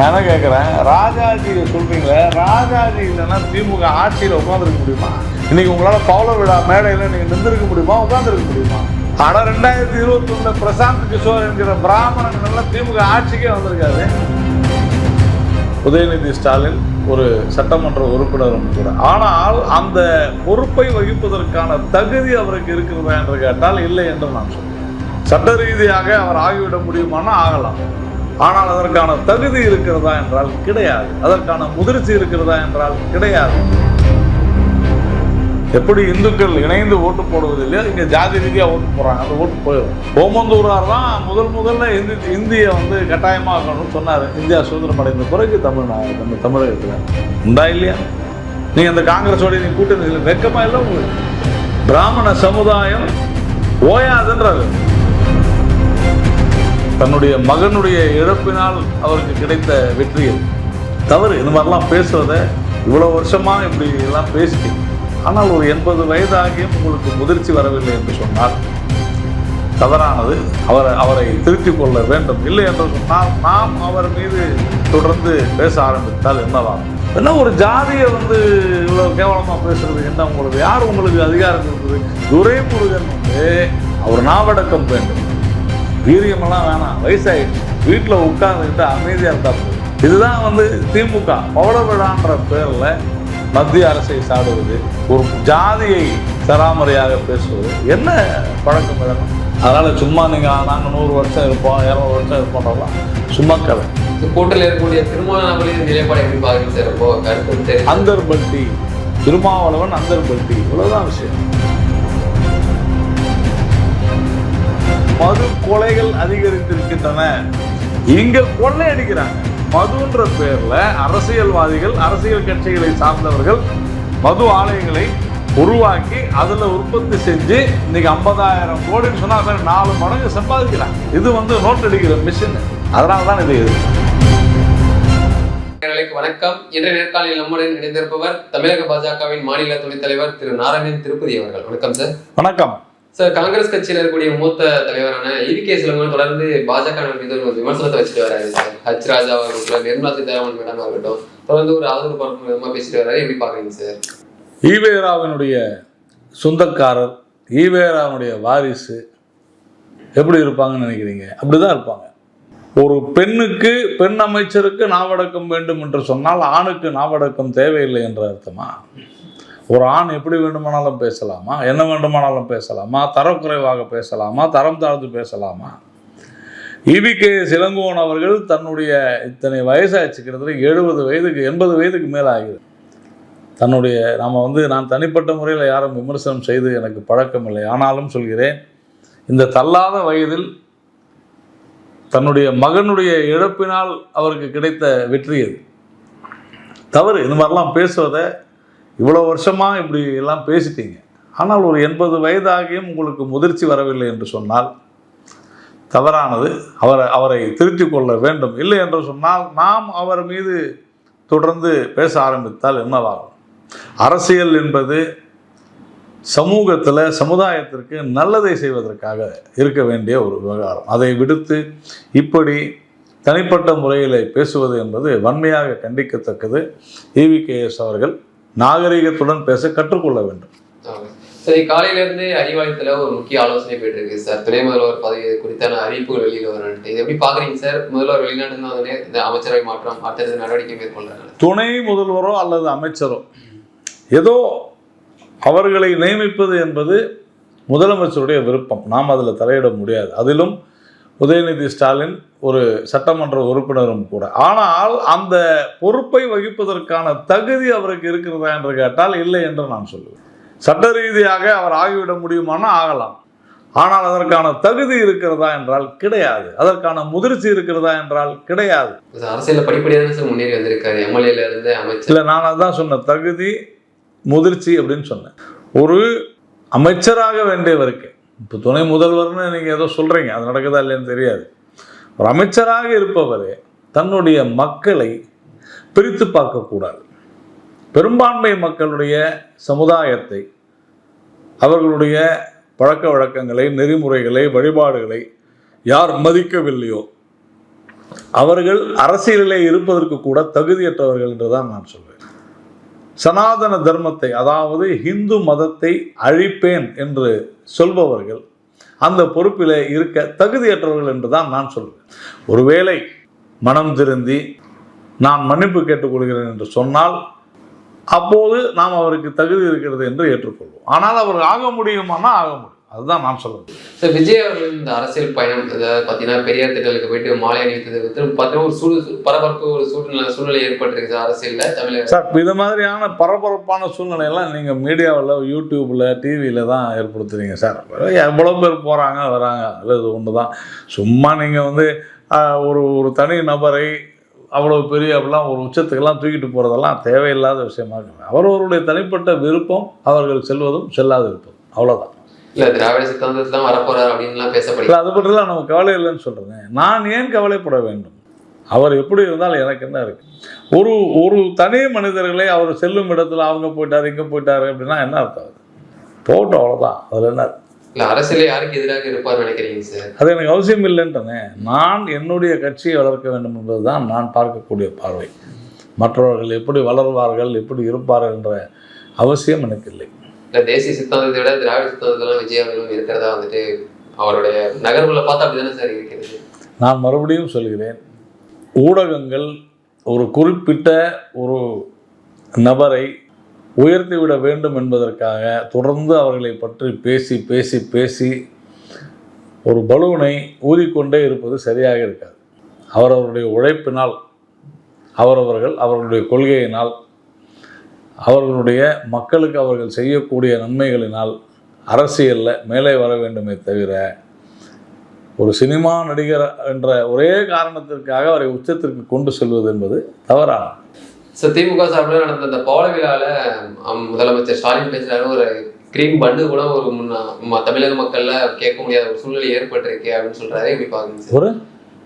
நான் என்ன கேட்குறேன் ராஜாஜியை சொல்கிறீங்களே ராஜாஜி இல்லைன்னா திமுக ஆட்சியில் உட்காந்துருக்க முடியுமா? இன்னைக்கு உங்களால் பவுல விழா மேடையில் நீங்கள் நின்றுருக்க முடியுமா? உட்காந்துருக்க முடியுமா? ஆனால் ரெண்டாயிரத்தி இருபத்தி பிரசாந்த் கிஷோர் என்கிற பிராமணன் எல்லாம் திமுக ஆட்சிக்கே வந்திருக்காரு. உதயநிதி ஸ்டாலின் ஒரு சட்டமன்ற உறுப்பினரும் கூட. ஆனால் அந்த பொறுப்பை வகிப்பதற்கான தகுதி அவருக்கு இருக்கிறதா என்று கேட்டால் இல்லை என்று நான் சொல்றேன். சட்ட ரீதியாக அவர் ஆகிவிட முடியுமானா ஆகலாம். ஆனால் அதற்கான தகுதி இருக்கிறதா என்றால் கிடையாது. அதற்கான முதிர்ச்சி இருக்கிறதா என்றால் கிடையாது. எப்படி இந்துக்கள் இணைந்து ஓட்டு போடுவது இல்லையா இங்க ஜாதி ரீதியா ஓட்டு போறாங்க அந்த ஓட்டு போயிடும் ஓமந்தூரார் தான் முதல் முதல்ல இந்தி இந்தியை வந்து கட்டாயமாக்கணும்னு சொன்னாரு. இந்தியா சுதந்திரம் அடைந்த பிறகு தமிழ்நாடு நம்ம தமிழகத்தில். உண்டா இல்லையா? நீங்கள் அந்த காங்கிரஸோட நீ கூட்டணி வெக்கமா இல்லை உங்களுக்கு? பிராமண சமுதாயம் ஓயாதுன்றது தன்னுடைய மகனுடைய இழப்பினால் அவருக்கு கிடைத்த வெற்றி. தவறு இந்த மாதிரிலாம் பேசுவதை இவ்வளோ வருஷமாக இப்படி எல்லாம் பேசிட்டீங்க ஆனால் ஒரு எண்பது வயதாகியும் உங்களுக்கு முதிர்ச்சி வரவில்லை என்று சொன்னால் தவறானது. அவரை அவரை திருத்திக் கொள்ள வேண்டும். இல்லை என்று சொன்னால் நாம் அவர் மீது தொடர்ந்து பேச ஆரம்பித்தால் என்னவாகும்? என்ன ஒரு ஜாதியை வந்து இவ்வளோ கேவலமாக பேசுறது? என்ன உங்களுக்கு யார் உங்களுக்கு அதிகாரம் இருக்குது துரைமுருகன் வந்து அவர் நாவடக்கம் வேண்டும். வீரியமெல்லாம் வேணாம். வயசாயிடுச்சு. வீட்டில் உட்கார்ந்துக்கிட்டு அமைதியாக இருந்தா இதுதான் வந்து திமுக. பவள விழான்ற பேரில் மத்திய அரசை சாடுவது ஒரு ஜாதியை சராமரியாக பேசுவது. என்ன பழக்கம் இதெல்லாம்? அதனால சும்மா நீங்கள் நாங்கள் நூறு வருஷம் இருப்போம் இரநூறு வருஷம் இருப்போம்லாம் சும்மா கதை. கூட்டத்தில் இருக்கக்கூடிய திருமாவளவனின் நிலைப்பாடு எப்படி பாக்குறீங்க சார்? இப்போ கருத்து அந்தர்பல்டி திருமாவளவன் அந்தர்பல்டி இவ்வளவுதான் விஷயம். கொலைகள் அதிகரித்திருக்கின்றன. இங்க கொள்ளை அடிக்கிறாங்க. மதுன்ற பேர்ல அரசியல்வாதிகள் அரசியல் கட்சிகளை சார்ந்தவர்கள் மது ஆலைகளை உருவாக்கி அதுல உற்பத்தி செஞ்சு இன்னைக்கு ஐம்பதாயிரம் கோடின்னு சொன்னா சார் நாலு மடங்கு சம்பாதிக்கிறாங்க. இது வந்து நோட் அடிக்கிற மிஷின் அதனால தான் இது வணக்கம். இன்றைய நேர்காணலில் நம்முடன் இணைந்திருப்பவர் தமிழக பாஜகவின் மாநில துணைத் தலைவர் திரு. நாராயணன் திருப்பதி அவர்கள். வணக்கம் சார். வணக்கம். சார் காங்கிரஸ் கட்சியில் இருக்கக்கூடிய மூத்த தலைவரான இவி கே சிலங்கன் தொடர்ந்து பாஜக மீது ஒரு விமர்சனத்தை வச்சுட்டு வராரு சார் ஹச் ராஜா அவர்கள் நிர்மலா சீதாராமன் மேடம் ஆகட்டும் தொடர்ந்து ஒரு ஆதரவு பரப்பும் விதமா பேசிட்டு வராரு. எப்படி பாக்குறீங்க சார் ஈவேராவினுடைய சொந்தக்காரர் ஈவேராவினுடைய வாரிசு எப்படி இருப்பாங்கன்னு நினைக்கிறீங்க? அப்படிதான் இருப்பாங்க. ஒரு பெண்ணுக்கு பெண் அமைச்சருக்கு நாவடக்கம் வேண்டும் என்று சொன்னால் ஆணுக்கு நாவடக்கம் தேவையில்லை என்ற அர்த்தமா? ஒரு ஆண் எப்படி வேண்டுமானாலும் பேசலாமா? என்ன வேண்டுமானாலும் பேசலாமா? தரக்குறைவாக பேசலாமா? தரம் தாழ்ந்து பேசலாமா? இவி கே அவர்கள் தன்னுடைய இத்தனை வயசாச்சு கிட்டத்தட்ட எழுபது வயதுக்கு எண்பது வயதுக்கு மேலே ஆகிறது தன்னுடைய நாம் வந்து நான் தனிப்பட்ட முறையில் யாரும் விமர்சனம் செய்து எனக்கு பழக்கம் இல்லை. ஆனாலும் சொல்கிறேன் இந்த தள்ளாத வயதில் தன்னுடைய மகனுடைய இழப்பினால் அவருக்கு கிடைத்த வெற்றி அது. தவறு இந்த மாதிரிலாம் பேசுவதை இவ்வளோ வருஷமாக இப்படி எல்லாம் பேசிட்டீங்க. ஆனால் ஒரு எண்பது வயதாகியும் உங்களுக்கு முதிர்ச்சி வரவில்லை என்று சொன்னால் தவறானது. அவரை அவரை திருத்திக் கொள்ள வேண்டும். இல்லை என்று சொன்னால் நாம் அவர் மீது தொடர்ந்து பேச ஆரம்பித்தால் என்னவாகும்? அரசியல் என்பது சமூகத்தில் சமுதாயத்திற்கு நல்லதை செய்வதற்காக இருக்க வேண்டிய ஒரு விவகாரம். அதை விடுத்து இப்படி தனிப்பட்ட முறையில் பேசுவது என்பது வன்மையாக கண்டிக்கத்தக்கது. இவிகேஎஸ் அவர்கள் நாகரிகத்துடன் பேச கற்றுக்கொள்ள வேண்டும். சரி காலையில இருந்து அறிவாலயத்துல ஒரு முக்கிய ஆலோசனை போயிட்டு இருக்கு சார். துணை முதல்வர் பதவி குறித்தான அறிவிப்புகள் வெளியில வரன்ட்டு இது எப்படி பாக்குறீங்க சார்? முதல்வர் வெளிநாட்டு வந்தோடனே இந்த அமைச்சரவை மாற்றம் அடுத்தடுத்த நடவடிக்கை மேற்கொள்றாங்க துணை முதல்வரோ அல்லது அமைச்சரோ? ஏதோ அவர்களை நியமிப்பது என்பது முதலமைச்சருடைய விருப்பம். நாம் அதில் தலையிட முடியாது. அதிலும் உதயநிதி ஸ்டாலின் ஒரு சட்டமன்ற உறுப்பினரும் கூட. ஆனால் அந்த பொறுப்பை வகிப்பதற்கான தகுதி அவருக்கு இருக்கிறதா என்று கேட்டால் இல்லை என்று நான் சொல்லுவேன். சட்ட ரீதியாக அவர் ஆகிவிட முடியுமானா ஆகலாம். ஆனால் அதற்கான தகுதி இருக்கிறதா என்றால் கிடையாது. அதற்கான முதிர்ச்சி இருக்கிறதா என்றால் கிடையாது. அரசியல படிப்படியாக முன்னேறி வந்திருக்காரு. எம்எல்ஏல இருந்து அமைச்சர். இல்லை நான் அதான் சொன்னேன் தகுதி முதிர்ச்சி அப்படின்னு சொன்னேன். ஒரு அமைச்சராக வேண்டியவருக்கு இப்போ துணை முதல்வர்னு நீங்கள் ஏதோ சொல்கிறீங்க அது நடக்குதா இல்லைன்னு தெரியாது. ஒரு அமைச்சராக இருப்பவர் தன்னுடைய மக்களை பிரித்து பார்க்கக்கூடாது பெரும்பான்மை மக்களுடைய சமுதாயத்தை அவர்களுடைய பழக்க வழக்கங்களை நெறிமுறைகளை வழிபாடுகளை யார் மதிக்கவில்லையோ அவர்கள் அரசியலிலே இருப்பதற்கு கூட தகுதியற்றவர்கள் என்றுதான் நான் சொல்வேன். சனாதன தர்மத்தை அதாவது ஹிந்து மதத்தை அழிப்பேன் என்று சொல்பவர்கள் அந்த பொறுப்பில் இருக்க தகுதியற்றவர்கள் என்று தான் நான் சொல்வேன். ஒருவேளை மனம் திருந்தி நான் மன்னிப்பு கேட்டுக்கொள்கிறேன் என்று சொன்னால் அப்போது நாம் அவருக்கு தகுதி இருக்கிறது என்று ஏற்றுக்கொள்வோம். ஆனால் அவர் ஆக முடியுமானால் ஆக முடியும். அதுதான் நான் சொல்ல முடியும் சார் விஜய் அவர்கள் இந்த அரசியல் பயணம் பார்த்தீங்கன்னா பெரியார் திட்டலுக்கு போயிட்டு மாலை அணிவித்தது பார்த்தீங்கன்னா ஒரு சூடு பரபரப்பு ஒரு சூழ்நிலை சூழ்நிலை ஏற்பட்டிருக்கு சார் அரசியல்ல தமிழக சார் இது மாதிரியான பரபரப்பான சூழ்நிலையெல்லாம் நீங்கள் மீடியாவில் யூடியூப்பில் டிவியில் தான் ஏற்படுத்துறீங்க சார். எவ்வளோ பேர் போகிறாங்க வராங்க இது ஒன்று தான் சும்மா நீங்கள் வந்து ஒரு ஒரு தனி நபரை அவ்வளோ பெரிய அப்படிலாம் ஒரு உச்சத்துக்கெல்லாம் தூக்கிட்டு போகிறதெல்லாம் தேவையில்லாத விஷயமா இருக்கு. அவரவருடைய தனிப்பட்ட விருப்பம் அவர்கள் செல்வதும் செல்லாது இருப்பதும் அவ்வளோதான் இல்ல திராவிட சித்தாந்தத்துல தான் வரப்போறாரு அப்படின்லாம் பேசப்படுது இல்லை அதை பற்றிலாம் நம்ம கவலை இல்லைன்னு சொல்கிறேன் நான் ஏன் கவலைப்பட வேண்டும்? அவர் எப்படி இருந்தாலும் எனக்கு என்ன இருக்கு? ஒரு ஒரு தனி மனிதர்களை அவர் செல்லும் இடத்துல அவங்க போயிட்டாரு இங்கே போயிட்டாரு அப்படின்னா என்ன அர்த்தம் அது? போகட்டும் அவ்வளோதான் அதில் என்ன? இல்ல அரசியல யாருக்கு எதிராக இருப்பார்னு நினைக்கிறீங்க சார் அது எனக்கு அவசியம் இல்லைன்றனே. நான் என்னுடைய கட்சியை வளர்க்க வேண்டும் என்பதுதான் நான் பார்க்கக்கூடிய பார்வை. மற்றவர்கள் எப்படி வளர்வார்கள் எப்படி இருப்பார்கள் என்ற அவசியம் எனக்கு இல்லை. இந்த தேசிய சித்தாந்தத்தை விட திராவிட சித்தாந்தத்தெல்லாம் விஜய் இருக்கிறதா வந்துட்டு அவருடைய நகர்வுல பார்த்தா அப்படிதானே சார் இருக்கிறது? நான் மறுபடியும் சொல்கிறேன். ஊடகங்கள் ஒரு குறிப்பிட்ட ஒரு நபரை உயர்த்திவிட வேண்டும் என்பதற்காக தொடர்ந்து அவர்களை பற்றி பேசி பேசி பேசி ஒரு பலூனை ஊதிக்கொண்டே இருப்பது சரியாக இருக்காது. அவரவருடைய உழைப்பினால் அவரவர்கள் அவர்களுடைய கொள்கையினால் அவர்களுடைய மக்களுக்கு அவர்கள் செய்யக்கூடிய நன்மைகளினால் அரசியலில் மேலே வர வேண்டுமே தவிர ஒரு சினிமா நடிகர் என்ற ஒரே காரணத்திற்காக அவரை உச்சத்திற்கு கொண்டு செல்வது என்பது தவறான ஸோ திமுக சார்பில் நடந்த அந்த பவள விழாவில் முதலமைச்சர் ஸ்டாலின் பேசுறாரு ஒரு கிரீம் பண்ணு கூட ஒரு முன்னா தமிழக மக்கள்ல கேட்க முடியாத ஒரு சூழ்நிலை ஏற்பட்டிருக்கு அப்படின்னு சொல்றாரு எப்படி சார்? ஒரு?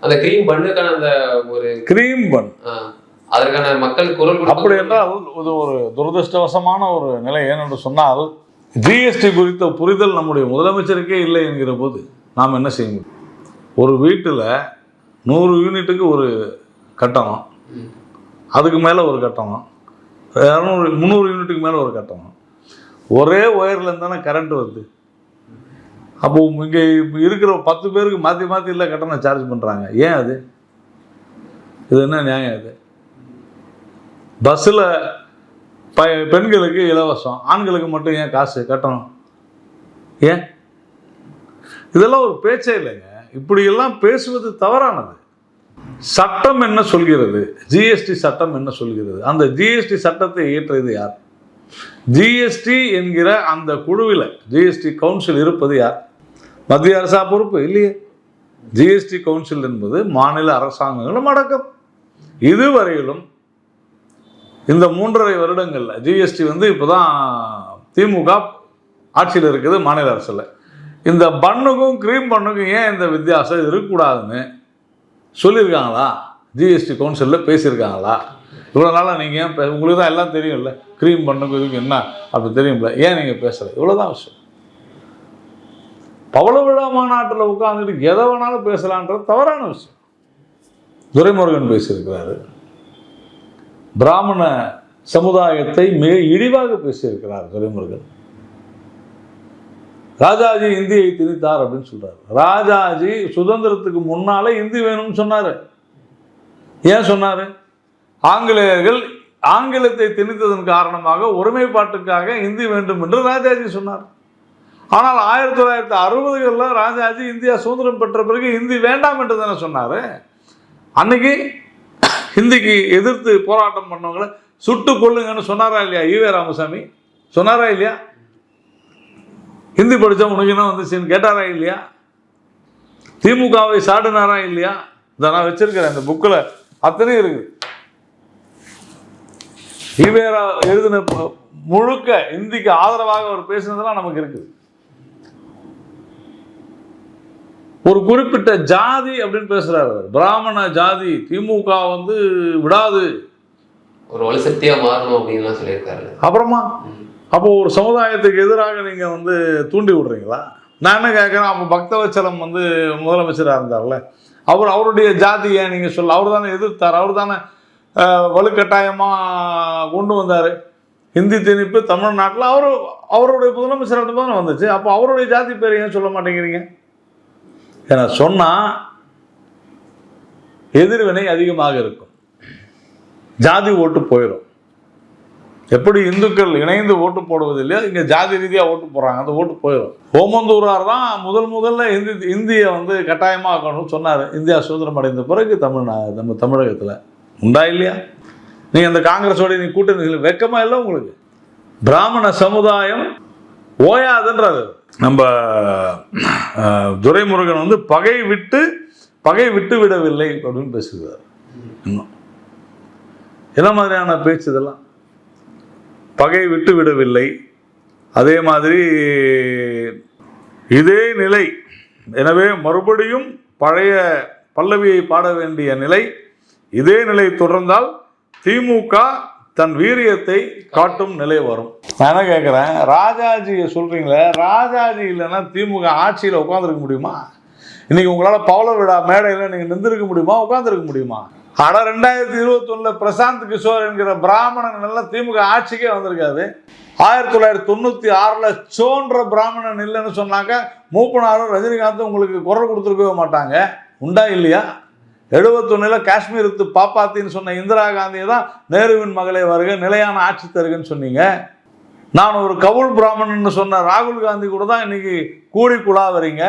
அந்த கிரீம் பண்ணுக்கான அந்த ஒரு கிரீம் பன் ஆஹ், அதற்கான மக்கள் குரல் அப்படி என்றால் இது ஒரு துரதிருஷ்டவசமான ஒரு நிலை. ஏனென்று சொன்னால் ஜிஎஸ்டி குறித்த புரிதல் நம்முடைய முதலமைச்சருக்கே இல்லை என்கிற போது நாம் என்ன செய்ய முடியும்? ஒரு வீட்டில் நூறு யூனிட்டுக்கு ஒரு கட்டணம் அதுக்கு மேலே ஒரு கட்டணம் இரநூறு முந்நூறு யூனிட்டுக்கு மேலே ஒரு கட்டணம். ஒரே ஒயர்லேருந்து தானே கரண்ட் வருது. அப்போ இங்கே இருக்கிற பத்து பேருக்கு மாற்றி மாற்றி இல்லை கட்டணம் சார்ஜ் பண்ணுறாங்க ஏன் அது? இது என்ன நியாயம் இது பஸ்ஸில் ப பெண்களுக்கு இலவசம் ஆண்களுக்கு மட்டும் ஏன் காசு கட்டணும்? ஏன்? இதெல்லாம் ஒரு பேச்சே இல்லைங்க. இப்படியெல்லாம் பேசுவது தவறானது. சட்டம் என்ன சொல்கிறது? ஜிஎஸ்டி சட்டம் என்ன சொல்கிறது? அந்த ஜிஎஸ்டி சட்டத்தை இயற்றியது யார்? ஜிஎஸ்டி என்கிற அந்த குழுவில் ஜிஎஸ்டி கவுன்சில் இருப்பது யார்? மத்திய அரசா பொறுப்பு? இல்லையே. ஜிஎஸ்டி கவுன்சில் என்பது மாநில அரசாங்கங்களும் அடக்கம். இதுவரையிலும் இந்த மூன்றரை வருடங்களில் ஜிஎஸ்டி வந்து இப்போ தான் திமுக ஆட்சியில் இருக்குது மாநில அரசில். இந்த பண்ணுக்கும் க்ரீம் பண்ணுக்கும் ஏன் இந்த வித்தியாசம் இருக்கக்கூடாதுன்னு சொல்லியிருக்காங்களா? ஜிஎஸ்டி கவுன்சிலில் பேசியிருக்காங்களா? இவ்வளோ நாளாக நீங்கள் ஏன் பே உங்களுக்கு தான் எல்லாம் தெரியும்ல க்ரீம் பண்ணுக்கும் இதுக்கு என்ன அப்படி தெரியும்ல ஏன் நீங்கள் பேசலை? இவ்வளோதான் விஷயம் பவள விழா மாநாட்டில் உட்காந்துட்டு எதை வேணாலும் பேசலான்றது தவறான விஷயம். துரைமுருகன் பேசியிருக்கிறாரு. பிராமண சமுதாயத்தை மிக இழிவாக பேசியிருக்கிறார் துரைமுருகன். ராஜாஜி இந்தியை திணித்தார் அப்படின்னு சொல்றாரு. ராஜாஜி சுதந்திரத்துக்கு முன்னாலே இந்தி வேணும்னு சொன்னார். ஏன் சொன்னார்? ஆங்கிலேயர்கள் ஆங்கிலத்தை திணித்ததன் காரணமாக ஒருமைப்பாட்டுக்காக இந்தி வேண்டும் என்று ராஜாஜி சொன்னார். ஆனால் ஆயிரத்தி தொள்ளாயிரத்தி அறுபதுகளில் ராஜாஜி இந்தியா சுதந்திரம் பெற்ற பிறகு இந்தி வேண்டாம் என்று தானே சொன்னார். அன்னைக்கு ஹிந்திக்கு எதிர்த்து போராட்டம் பண்ணவங்கள சுட்டு கொள்ளுங்கன்னு சொன்னாரா இல்லையா ஈவே ராமசாமி? சொன்னாரா இல்லையா? ஹிந்தி படித்தா உனக்கு என்ன வந்துச்சுன்னு கேட்டாரா இல்லையா? திமுகவை சாடினாரா இல்லையா? இதை நான் வச்சிருக்கிறேன் இந்த புக்கில். அத்தனையும் இருக்குது ஈவேரா எழுதின முழுக்க இந்திக்கு ஆதரவாக அவர் பேசினதெல்லாம் நமக்கு இருக்குது. ஒரு குறிப்பிட்ட ஜாதி அப்படின்னு பேசுறாரு அவர். பிராமண ஜாதி திமுக வந்து விடாது. ஒரு வலுசக்தியா மாறணும் அப்படின்லாம் சொல்லியிருக்காரு. அப்புறமா? அப்போ ஒரு சமுதாயத்துக்கு எதிராக நீங்க வந்து தூண்டி விடுறீங்களா? நான் என்ன கேட்குறேன் அப்போ பக்தவச்சலம் வந்து முதலமைச்சராக இருந்தார்ல அவர் அவருடைய ஜாதியை நீங்கள் சொல்ல அவர் தானே எதிர்த்தார் அவர் தானே வலுக்கட்டாயமாக கொண்டு வந்தார். ஹிந்தி திணிப்பு தமிழ்நாட்டில் அவர் அவருடைய முதலமைச்சர் தானே வந்துச்சு. அப்போ அவருடைய ஜாதி பேர் ஏன் சொல்ல மாட்டேங்கிறீங்க? ஏன்னா சொன்னால் எதிர்வினை அதிகமாக இருக்கும். ஜாதி ஓட்டு போயிடும் எப்படி இந்துக்கள் இணைந்து ஓட்டு போடுவதில்லையோ இங்கே ஜாதி ரீதியாக ஓட்டு போடுறாங்க அந்த ஓட்டு போயிடும் ஓமந்தூரார் தான் முதல் முதல்ல இந்தி இந்தியை வந்து கட்டாயமாக்கணும்னு சொன்னார். இந்தியா சுதந்திரம் அடைந்த பிறகு தமிழ்நா நம்ம தமிழகத்தில். உண்டா இல்லையா? நீங்கள் அந்த காங்கிரஸோட நீ கூட்டணி வெக்கமாக இல்லை உங்களுக்கு? பிராமண சமுதாயம் ஓயாதுன்றாரு. நம்ம துரைமுருகன் வந்து பகை விட்டு பகை விட்டு விடவில்லை அப்படின்னு பேசுகிறார். இன்னும் என்ன மாதிரியான பேச்சு இதெல்லாம்? பகை விட்டு விடவில்லை. அதே மாதிரி இதே நிலை. எனவே மறுபடியும் பழைய பல்லவியை பாட வேண்டிய நிலை இதே நிலை தொடர்ந்தால் திமுக தன் வீரியத்தை காட்டும் நிலை வரும். நான் என்ன கேட்குறேன் ராஜாஜியை சொல்கிறீங்களே ராஜாஜி இல்லைன்னா திமுக ஆட்சியில் உட்காந்துருக்க முடியுமா? இன்னைக்கு உங்களால் பவள விழா மேடையில் நீங்கள் நின்றுருக்க முடியுமா? உட்காந்துருக்க முடியுமா? ஆனால் ரெண்டாயிரத்தி இருபத்தொன்னில் பிரசாந்த் கிஷோர் என்கிற பிராமணன் எல்லாம் திமுக ஆட்சிக்கே வந்திருக்காது ஆயிரத்தி தொள்ளாயிரத்தி தொண்ணூற்றி ஆறில் சோன்ற பிராமணன் இல்லைன்னு சொன்னாக்க மூப்பனாரும் ரஜினிகாந்தும் உங்களுக்கு குரல் கொடுத்துருக்கவே மாட்டாங்க. உண்டா இல்லையா? எழுபத்தொன்னில் காஷ்மீருக்கு பாப்பாத்தின்னு சொன்ன இந்திரா காந்தியை தான் நேருவின் மகளே வருக நிலையான ஆட்சி தருகன்னு சொன்னீங்க. நான் ஒரு கவுல் பிராமணன் சொன்ன ராகுல் காந்தி கூட தான் இன்னைக்கு கூடி குழாவறீங்க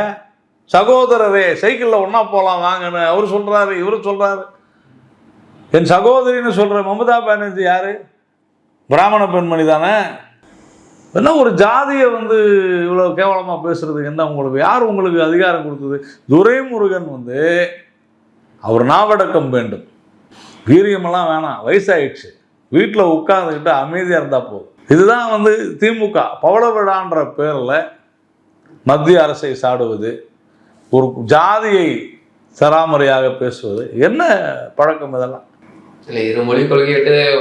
சகோதரரே சைக்கிளில் ஒன்றா போகலாம் வாங்கன்னு அவர் சொல்கிறாரு இவர் சொல்கிறாரு என் சகோதரின்னு சொல்கிற மமதா பானர்ஜி யார்? பிராமண பெண்மணி தானே? என்ன ஒரு ஜாதியை வந்து இவ்வளோ கேவலமாக பேசுறதுக்கு என்ன உங்களுக்கு? யார் உங்களுக்கு அதிகாரம் கொடுத்தது? துரைமுருகன் வந்து அவர் நாவடக்கம் வேண்டும். வீரியமெல்லாம் வேணாம் வயசாயிடுச்சு. வீட்டில் உட்காந்துக்கிட்டு அமைதியாக இருந்தால் போதும். இதுதான் வந்து திமுக. பவள விழான்ற பேரில் மத்திய அரசை சாடுவது ஒரு ஜாதியை சராமரியாக பேசுவது என்ன பழக்கம் இதெல்லாம்? இல்ல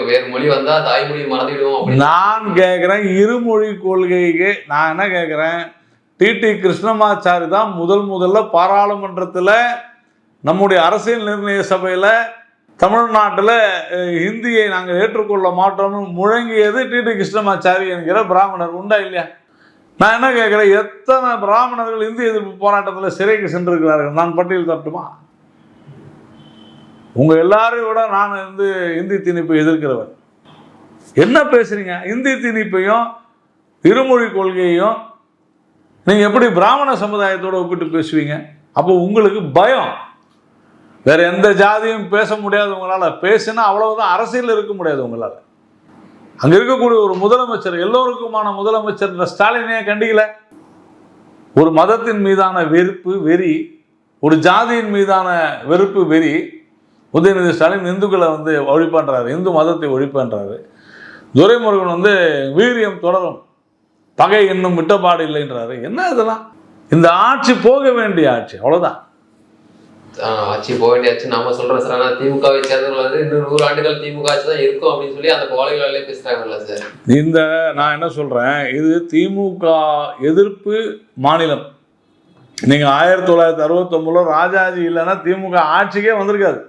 வேறு மொழி தாய்மொழி மறந்துவிடுவோம் நான் கேட்குறேன் இருமொழி கொள்கைக்கு நான் என்ன கேட்குறேன் டிடி கிருஷ்ணமாச்சாரி தான் முதல் முதல்ல பாராளுமன்றத்தில் நம்முடைய அரசியல் நிர்ணய சபையில் தமிழ்நாட்டில் ஹிந்தியை நாங்கள் ஏற்றுக்கொள்ள மாட்டோம்னு முழங்கியது டிடி கிருஷ்ணமாச்சாரி என்கிற பிராமணர். உண்டா இல்லையா? நான் என்ன கேட்குறேன்? எத்தனை பிராமணர்கள் இந்திய எதிர்ப்பு போராட்டத்தில் சிறைக்கு சென்றிருக்கிறார்கள்? நான் பட்டியல் தட்டுமா உங்கள் எல்லாரையும் விட நான் வந்து இந்தி திணிப்பை எதிர்க்கிறவர். என்ன பேசுறீங்க? இந்தி திணிப்பையும் இருமொழி கொள்கையையும் நீங்கள் எப்படி பிராமண சமுதாயத்தோடு ஒப்பிட்டு பேசுவீங்க? அப்போ உங்களுக்கு பயம். வேற எந்த ஜாதியும் பேச முடியாது உங்களால் பேசினா அவ்வளவுதான் அரசியல் இருக்க முடியாது உங்களால். அங்கே இருக்கக்கூடிய ஒரு முதலமைச்சர் எல்லோருக்குமான முதலமைச்சர் இந்த ஸ்டாலினே கண்டிக்கல? ஒரு மதத்தின் மீதான வெறுப்பு வெறி ஒரு ஜாதியின் மீதான வெறுப்பு வெறி உதயநிதி ஸ்டாலின் இந்துக்களை வந்து ஒழிப்பன்றாரு இந்து மதத்தை ஒழிப்பன்றாரு. துரைமுருகன் வந்து வீரியம் தொடரும் பகை இன்னும் மிட்டப்பாடு இல்லைன்றாரு. என்ன இதெல்லாம்? இந்த ஆட்சி போக வேண்டிய ஆட்சி அவ்வளோதான் ஆட்சி போக வேண்டியாச்சு நாம சொல்றோம் சார் ஆனா திமுகவை சேர்ந்தவர்கள் வந்து இன்னும் நூறு ஆண்டுகள் திமுக ஆட்சி தான் இருக்கும் அப்படின்னு சொல்லி அந்த கோலைகளாலே பேசுறாங்கல்ல சார். இந்த நான் என்ன சொல்றேன் இது திமுக எதிர்ப்பு மாநிலம். நீங்கள் ஆயிரத்தி தொள்ளாயிரத்தி அறுபத்தொம்பதுல ராஜாஜி இல்லைன்னா திமுக ஆட்சிக்கே வந்திருக்காது.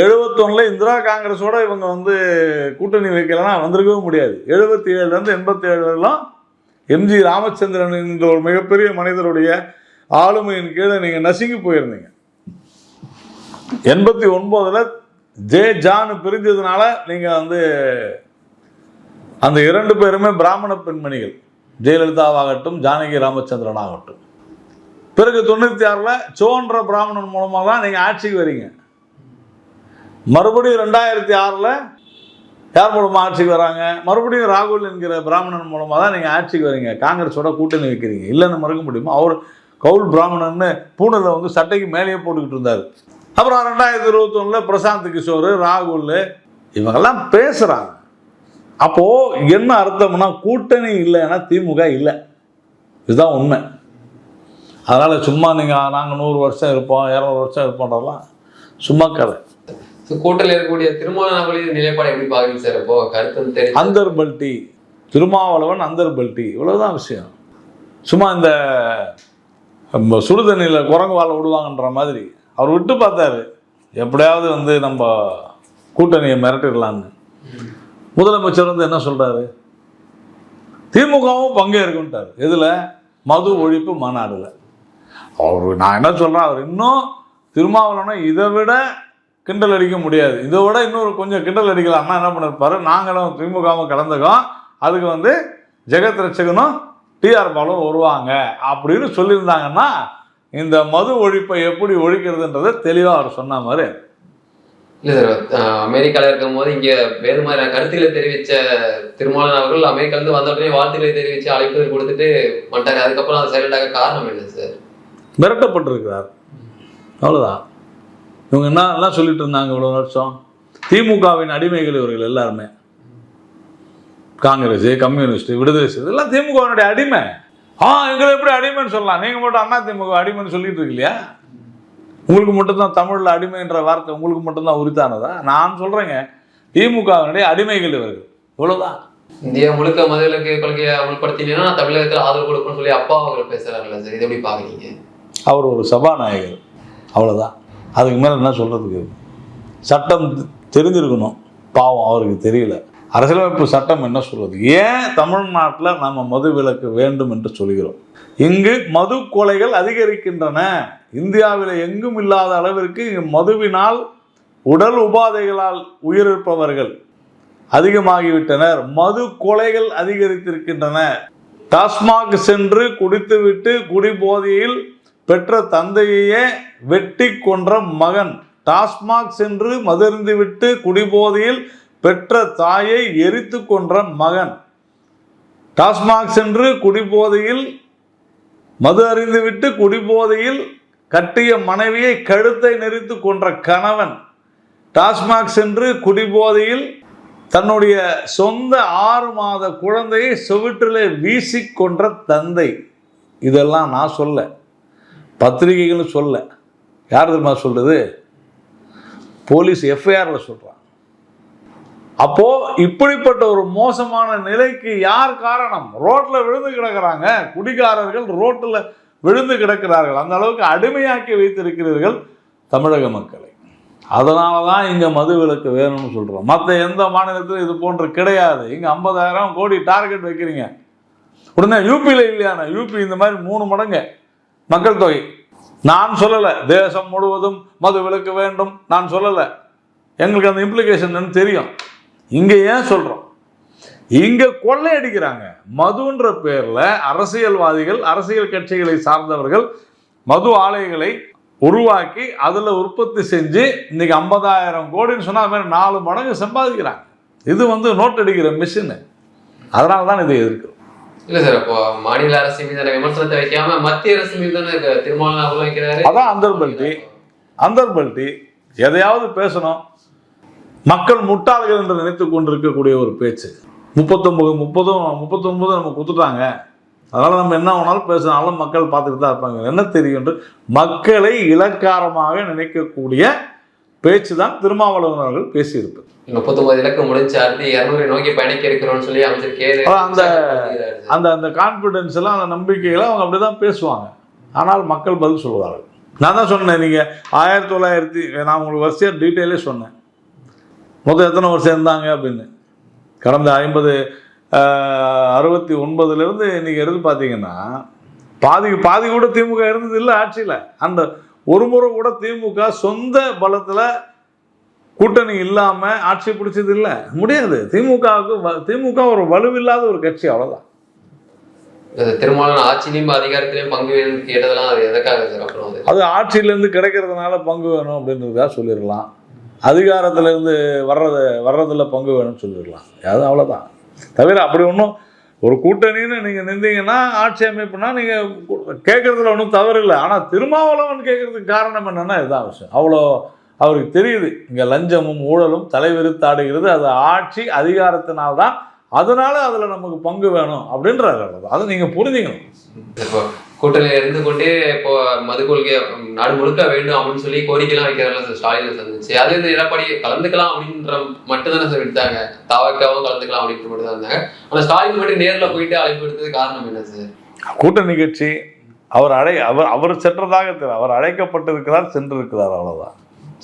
எழுபத்தொன்னில் இந்திரா காங்கிரஸோட இவங்க வந்து கூட்டணி வைக்கலைன்னா வந்திருக்கவே முடியாது. எழுபத்தி ஏழுலேருந்து எண்பத்தி ஏழு வரலாம் எம்ஜி ராமச்சந்திரன் என்ற ஒரு மிகப்பெரிய மனிதருடைய ஆளுமையின் கீழே நீங்கள் நசுங்கி போயிருந்தீங்க. எண்பத்தி ஒன்பதுல ஜே ஜான் பிரிஞ்சதுனால நீங்கள் வந்து அந்த இரண்டு பேருமே பிராமண பெண்மணிகள். ஜெயலலிதாவாகட்டும் ஜானகி ராமச்சந்திரன் ஆகட்டும் பிறகு தொண்ணூற்றி ஆறில் சோன்ற பிராமணன் மூலமாக தான் நீங்கள் ஆட்சிக்கு வரீங்க. மறுபடியும் ரெண்டாயிரத்தி ஆறில் யார் மூலமாக ஆட்சிக்கு வராங்க? மறுபடியும் ராகுல் என்கிற பிராமணன் மூலமாக தான் நீங்கள் ஆட்சிக்கு வரீங்க. காங்கிரஸோட கூட்டணி வைக்கிறீங்க. இல்லைன்னு மறக்க முடியுமா? அவர் கவுல் பிராமணன்னு பூனலில் வந்து சட்டைக்கு மேலேயே போட்டுக்கிட்டு இருந்தார். அப்புறம் ரெண்டாயிரத்தி இருபத்தொன்னில் பிரசாந்த் கிஷோர் ராகுல் இவங்கெல்லாம் பேசுகிறாங்க அப்போது என்ன அர்த்தம்னா கூட்டணி இல்லைன்னா திமுக இல்லை. இதுதான் உண்மை. அதனால் சும்மா நீங்கள் நாங்கள் நூறு வருஷம் இருப்போம் இரநூறு வருஷம் இருப்போன்றதெல்லாம் சும்மா கதை. கூட்டணியில் இருக்கக்கூடிய திருமாவளவன் நிலைப்பாடு எப்படி பாக்குறீங்க சார்? இப்போ கருத்து தெரியும் அந்தர் பல்ட்டி திருமாவளவன் அந்தர் பல்ட்டி இவ்வளவுதான் விஷயம். சும்மா இந்த சுடுதண்ணியில் குரங்கு வாழ விடுவாங்கன்ற மாதிரி. அவர் விட்டு பார்த்தாரு. எப்படியாவது வந்து நம்ம கூட்டணியை மிரட்டிடலான்னு முதலமைச்சர் வந்து என்ன சொல்கிறாரு திமுகவும் பங்கேற்குன்ட்டார் இதில் மது ஒழிப்பு மாநாடுல. அவர் நான் என்ன சொல்கிறேன் அவர் இன்னும் திருமாவளவனை இதை விட கிண்டல் அடிக்க முடியாது. இதை விட இன்னொரு கொஞ்சம் கிண்டல் அடிக்கலாம்னா என்ன பண்ணிருப்பாரு? நாங்களும் திமுகவும் கலந்துக்கோம். அதுக்கு வந்து ஜெகத் ரட்சகனும் டிஆர் பாலும் வருவாங்க அப்படின்னு சொல்லியிருந்தாங்கன்னா இந்த மது ஒழிப்பை எப்படி ஒழிக்கிறதுன்றதை தெளிவாக அவர் சொன்ன மாதிரி. இல்ல சார் அஹ் அமெரிக்கால இருக்கும் போது இங்க வேறு மாதிரியான கருத்துக்களை தெரிவிச்ச திருமாவளவன் அவர்கள் அமெரிக்கால இருந்து வந்த உடனே வாழ்த்துக்களை தெரிவிச்சு அழைப்பு கொடுத்துட்டு வந்துட்டாங்க அதுக்கப்புறம் அது சைலண்டாக காரணம் என்ன சார்? மிரட்டப்பட்டிருக்கிறார். அவ்வளோதான் இவங்க என்ன எல்லாம் சொல்லிட்டு இருந்தாங்க இவ்வளோ வருஷம்? திமுகவின் அடிமைகள் இவர்கள் எல்லாருமே. காங்கிரஸ் கம்யூனிஸ்ட் விடுதலை சிறுத்தை எல்லாம் திமுகவினுடைய அடிமை. ஆ எங்களை எப்படி அடிமைன்னு சொல்லலாம். நீங்கள் மட்டும் அண்ணா திமுக அடிமைன்னு சொல்லிட்டு இருக்கு இல்லையா உங்களுக்கு மட்டும்தான் தமிழில் அடிமைன்ற வார்த்தை உங்களுக்கு மட்டும்தான் உரித்தானதா? நான் சொல்கிறேங்க திமுகவினுடைய அடிமைகள் இவர்கள். இவ்வளோதான் இந்தியா முழுக்க மதுவிலக்கு கொள்கையை அமல்படுத்தினீங்கன்னா தமிழகத்தில் ஆதரவு கொடுக்கணும்னு சொல்லி அப்பா அவர்கள் பேசுறாங்கல்ல சார். இதை எப்படி பாக்குறீங்க அவர் ஒரு சபாநாயகர். அவ்வளோதான் அதுக்கு மேலே என்ன சொல்கிறதுக்கு சட்டம் தெரிஞ்சிருக்கணும். பாவம் அவருக்கு தெரியல. அரசியலமைப்பு சட்டம் என்ன சொல்வது ஏன் தமிழ்நாட்டில் நம்ம மது விலக்கு வேண்டும் என்று சொல்கிறோம்? இங்கு மது கொலைகள் அதிகரிக்கின்றன. இந்தியாவில் எங்கும் இல்லாத அளவிற்கு இங்கு மதுவினால் உடல் உபாதைகளால் உயிரிழப்பவர்கள் அதிகமாகிவிட்டனர். மது கொலைகள் அதிகரித்திருக்கின்றன. டாஸ்மாக் சென்று குடித்துவிட்டு குடிபோதையில் பெற்ற தந்தையையே வெட்டி கொன்ற மகன். டாஸ்மாக் சென்று மதுருந்துவிட்டு குடிபோதையில் பெற்ற தாயை எரித்து கொன்ற மகன். டாஸ்மாக் சென்று குடிபோதையில் மது அறிந்துவிட்டு குடிபோதையில் கட்டிய மனைவியை கழுத்தை நெரித்து கொன்ற கணவன் டாஸ்மாக் சென்று குடிபோதையில் தன்னுடைய சொந்த ஆறு மாத குழந்தையை செவிற்றிலே வீசி கொன்ற தந்தை. இதெல்லாம் நான் சொல்ல பத்திரிகைகளும் சொல்ல. யார் தெரியுமா சொல்றது? போலீஸ் எஃப்ஐஆரில் சொல்றான் அப்போ இப்படிப்பட்ட ஒரு மோசமான நிலைக்கு யார் காரணம்? ரோட்ல விழுந்து கிடக்குறாங்க. குடிகாரர்கள் ரோட்ல விழுந்து கிடக்கிறார்கள். அந்த அளவுக்கு அடிமையாக்கி வைத்திருக்கிறீர்கள் தமிழக மக்களை. அதனால தான் இங்கே மது விலக்கு வேணும்னு சொல்கிறோம் மற்ற எந்த மாநிலத்திலும் இது போன்று கிடையாது. இங்கே ஐம்பதாயிரம் கோடி டார்கெட் வைக்கிறீங்க. உடனே யூபியில் இல்லையானா யூபி இந்த மாதிரி மூணு மடங்கு. மக்கள் தொகை. நான் சொல்லலை. தேசம் முழுவதும் மது விலக்கு வேண்டும். நான் சொல்லலை. எங்களுக்கு அந்த இம்ப்ளிகேஷன் தெரியும். இங்கே ஏன் சொல்கிறோம் இங்கே கொள்ளையடிக்கிறாங்க. மதுன்ற பேரில் அரசியல்வாதிகள் அரசியல் கட்சிகளை சார்ந்தவர்கள் மது ஆலைகளை உருவாக்கி அதில் உற்பத்தி செஞ்சு இன்னைக்கு ஐம்பதாயிரம் கோடின்னு சொன்னால் அது மாதிரி நாலு மடங்கு சம்பாதிக்கிறாங்க. இது வந்து நோட் அடிக்கிற மிஷின். அதனால தான் இதை எதிர்க்கிறோம். இல்ல சார் அப்போ மாநில அரசு மீதான விமர்சனத்தை வைக்காம மத்திய அரசு மீது தானே திருமாவளவன் அவர்கள் வைக்கிறாரு? அதான் அந்தர்பல்ட்டி. அந்தர்பல்ட்டி. எதையாவது பேசணும். மக்கள் முட்டாள்கள் என்று நினைத்து கொண்டிருக்கக்கூடிய ஒரு பேச்சு. முப்பத்தொம்பது முப்பதும் முப்பத்தொன்பது நம்ம கொடுத்துட்டாங்க அதனால் நம்ம என்ன வேணாலும் பேசினாலும் மக்கள் பார்த்துட்டு தான் இருப்பாங்க. என்ன தெரியும் என்று மக்களை இலக்காரமாக நினைக்கக்கூடிய பேச்சு தான் திருமாவளவன் அவர்கள் பேசியிருப்பது முப்பத்தொன்பது இலக்கு முடிஞ்சு அடுத்து இருநூறை நோக்கி பயணிக்க இருக்கிறோம்னு சொல்லி அமைச்சர் அதான் அந்த- அந்த அந்த கான்ஃபிடென்ஸ் எல்லாம் அந்த நம்பிக்கைகளை அவங்க அப்படி தான் பேசுவாங்க. ஆனால் மக்கள் பதில் சொல்லுவார்கள் நான் தான் சொன்னேன் நீங்கள் ஆயிரத்தி தொள்ளாயிரத்தி நான் உங்களுக்கு வரிசையாக டீட்டெயிலே சொன்னேன். மொத்தம் எத்தனை வருஷம் இருந்தாங்க அப்படின்னு? கடந்த ஐம்பது அறுபத்தி ஒன்பதுலேருந்து இன்றைக்கி எடுத்து பார்த்தீங்கன்னா பாதிக்கு பாதி கூட திமுக இருந்தது இல்லை ஆட்சியில். அந்த ஒரு முறை கூட திமுக சொந்த பலத்தில் கூட்டணி இல்லாமல் ஆட்சி பிடிச்சது இல்லை. முடியாது. திமுகவுக்கு திமுக ஒரு வலுவில்லாத ஒரு கட்சி அவ்வளோதான் திருமாவளவன் ஆட்சியிலையும் அதிகாரத்திலையும் பங்கு வேணும்னு கேட்டதெல்லாம் அது அது. அது ஆட்சியிலேருந்து கிடைக்கிறதுனால பங்கு வேணும் அப்படின்றதுக்காக சொல்லிடலாம். அதிகாரத்திலேருந்து வர்றது வர்றதில் பங்கு வேணும்னு சொல்லிடலாம் அது அவ்வளோதான் தவிர அப்படி ஒன்றும் ஒரு கூட்டணின்னு நீங்கள் நின்றீங்கன்னா ஆட்சி அமைப்புனா நீங்கள் கேட்குறதுல ஒன்றும் தவறு இல்லை. ஆனால் திருமாவளவன் கேட்குறதுக்கு காரணம் என்னென்னா இதுதான் விஷயம். அவ்வளோ அவருக்கு தெரியுது. இங்கே லஞ்சமும் ஊழலும் தலைவிரித்தாடுகிறது அது ஆட்சி அதிகாரத்தினால்தான். அதனால அதில் நமக்கு பங்கு வேணும் அப்படின்றாரு அதை நீங்கள் புரிஞ்சுக்கணும். இப்போ கூட்டணியில இருந்து கொண்டே இப்போ மது கொள்கை நாடு முழுக்க வேண்டும் அப்படின்னு சொல்லி கோரிக்கைலாம் வைக்கிறாங்க சார் ஸ்டாலின் சந்திச்சு. அது இந்த எடப்பாடி கலந்துக்கலாம் அப்படின்ற மட்டும் தானே சார் விட்டாங்க தாவக்காவும் கலந்துக்கலாம் அப்படின்ட்டு மட்டும் தான் இருந்தாங்க. ஆனா ஸ்டாலின் மட்டும் நேர்ல போயிட்டு அழைப்பு எடுத்தது காரணம் என்ன சார்? கூட்டணி கட்சி அவர் அழை அவர் அவர் சென்றதாக தெரியல அவர் அழைக்கப்பட்டிருக்கிறார் சென்றிருக்கிறார் அவ்வளவுதான்.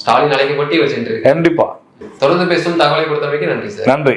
ஸ்டாலின் அழைக்கப்பட்டு இவர் சென்று கண்டிப்பா. தொடர்ந்து பேசும் தகவலை பொறுத்தவரைக்கும் நன்றி சார். நன்றி.